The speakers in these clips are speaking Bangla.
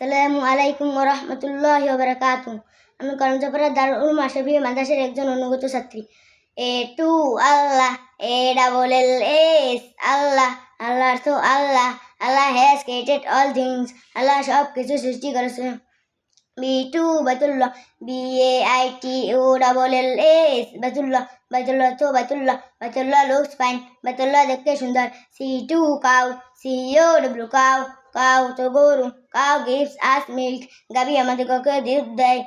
আসসালামু আলাইকুম রহমতুল্লাহ বারাকাতু আমি করমচাপাড়া দারুল মাসাবি মাদ্রাসার একজন অনুগত ছাত্রী। A to Allah, A double L S, Allah Allah তো Allah Allah has created all things Allah সব কিছু সৃষ্টি করেছে। B to Baitullah, B A I T O double L S, Baitullah Baitullah তো Baitullah Baitullah looks fine Baitullah দেখতে সুন্দর। C to cow, C O W cow cow তো গরু কাউ গিভস আস মিল্ক গাবি আমাদের কাউকে দুধ দেয়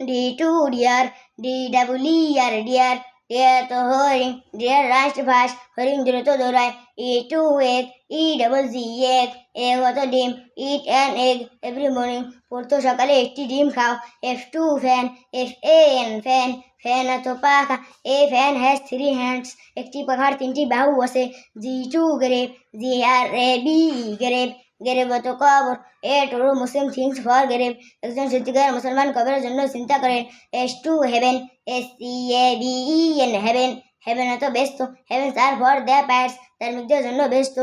D to deer D double E R deer deer তো হরিণ ডিয়ার রাষ্ট্রভাষ হরিণ দূরে তো দৌড়ায় E to egg E double G egg egg অত ডিম eat an egg every morning পড়তো সকালে একটি ডিম খাও F to fan F A N fan fan এত পাখা a fan has three hands একটি পাখার তিনটি বাহু আছে G to grave G R A V grave grave তো কবর। A true Muslim thinks for grave. একজন সত্যিকার মুসলমান কবরের জন্য চিন্তা করেন S to heaven S C A V E N heaven heaven তো ব্যস্ত। Heaven are for the pats তার মৃত্যুর জন্য ব্যস্ত।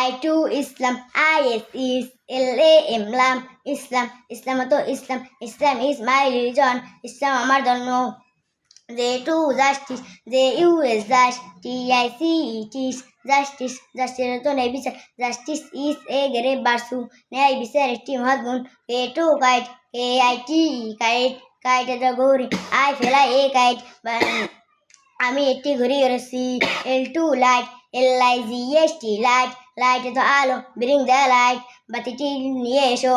I to Islam I S is L A M লাম ইসলাম ইসলাম তো ইসলাম ইসলাম ইজ মাই রিলিজন ইসলাম আমার ধর্ম। J to justice J U S just T I C E tis justice justice তো ন্যায় বিচার। জাস্টিস ইজ এ গেরে বাসু ন্যায় বিচার একটি মহৎ গুণ A to kite, A I T kite kite এটা গৌরী আই ফেলা এ কাইট। আমি একটি ঘুরি করেছি L to light, L I G S T light light তো আলো, ব্রিং দ্য লাইট, বাতিটি নিয়ে এসো।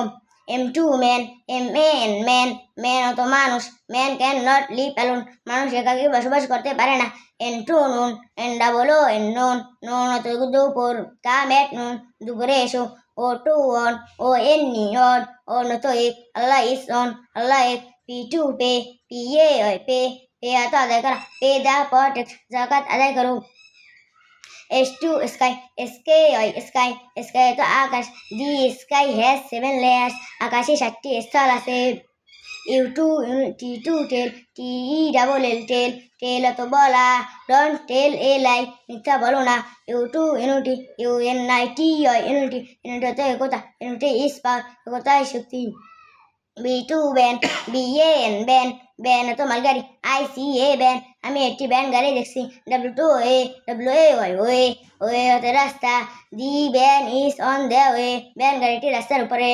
M to man, M N man man অত মানুষ। Man can not live alone. মানুষ একাকি বসবাস করতে পারে না। N to noon, N double O, N noon. Noon অত দুপুর কাম এট নুন। দুপুরে এসো। O to on, O N নি অন। ও নত এক, আল্লাহ ইস অন। আল্লাহ এক, P to pay, P A pay pay আদায় করা। পে দা পর ট্যাক্স জাকাত আদায় করো। এস টু স্কাই এসকে হয় স্কাই স্কাই তো আকাশ the sky has seven layers আকাশে সাতটি স্থল আছে U to T to tell T E double L tell tell তো বলা ডন টেল এ লাই মিথ্যা বলো না U to unity U N I T unity unity তো একতা ইউনিটি ইস পাওয়ার একতাই শক্তি V to van V N van van তো মালগাড়ি আই সি এ ব্যান আমি একটি ব্যান গাড়ি দেখছি W to A W A Y way way হতে রাস্তা the van is on the way van গাড়িটি রাস্তার উপরে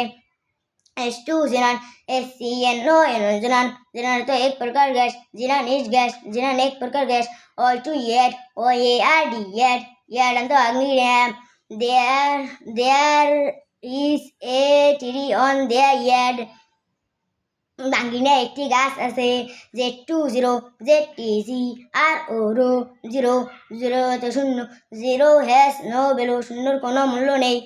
S to xenon S C N O N xenon xenon তো এক প্রকার gas xenon is gas xenon এক প্রকার gas all to yard O A R D yard yard তো আগ্নি there there is a tree on their yard বাঙ্গিনা একটি গাছ আছে Z to zero Z T G R O rho zero zero শূন্য জিরো হ্যাস নো, বেলো শূন্যর কোনো মূল্য নেই।